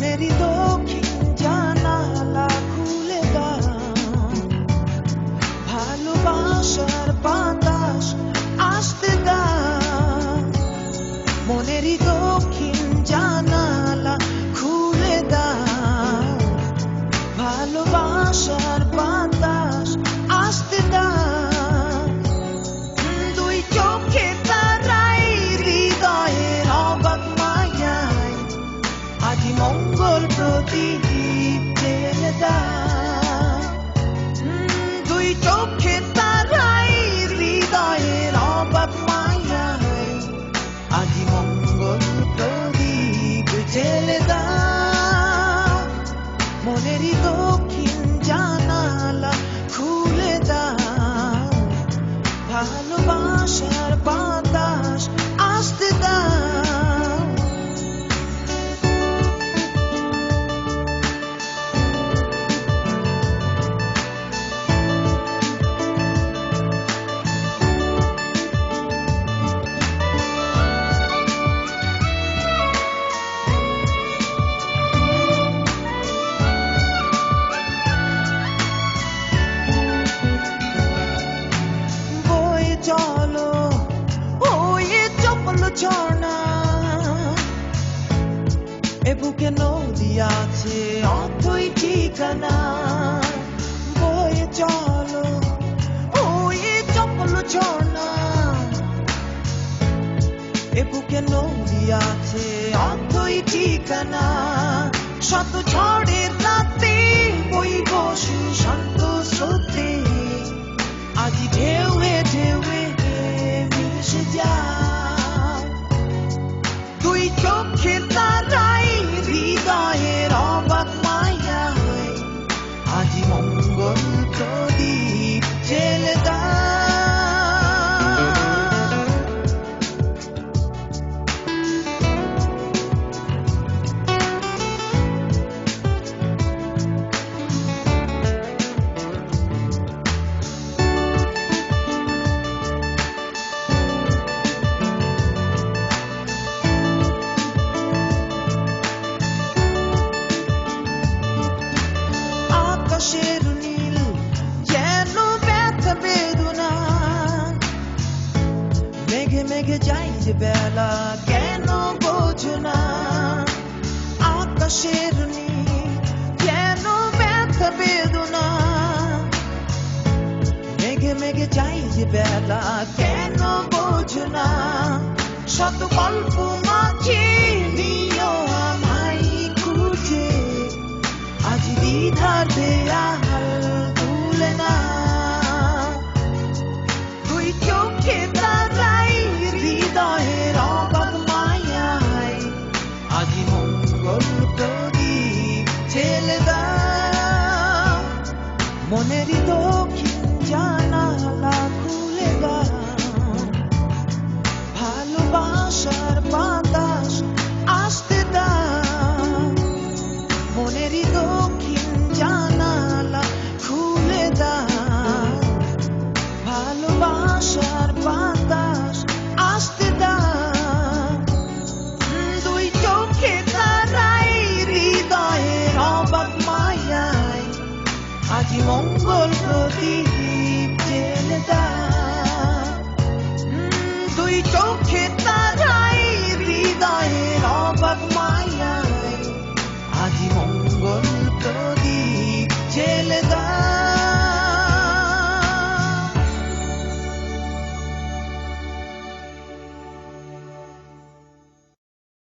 Many. উম, দুই চোখে এ বুকে নদী আছে, অথই ঠিকানা। বয়ে চলো ওয়ে চপল ঝর্ণা। এ বুকে নদী আছে, অথই ঠিকানা। শত ঝড়ের রাতে বইব সুশান্ত স্রোতে। আজি ঢেউয়ে ঢেউয়ে মিশে যায়। দুই চোখে আজি মঙ্গল প্রদীপ জেলে যে বেলা। কেন বোঝো না আকাশের যেন ব্যথা, বেদনা? মেঘে মেঘে যাই বেলা। কেন বোঝো না শত গল্প মাঝে নিও আমায় খুঁজে। আজ দেয়াল মঙ্গল প্রদীপ জেনে দুই চোখে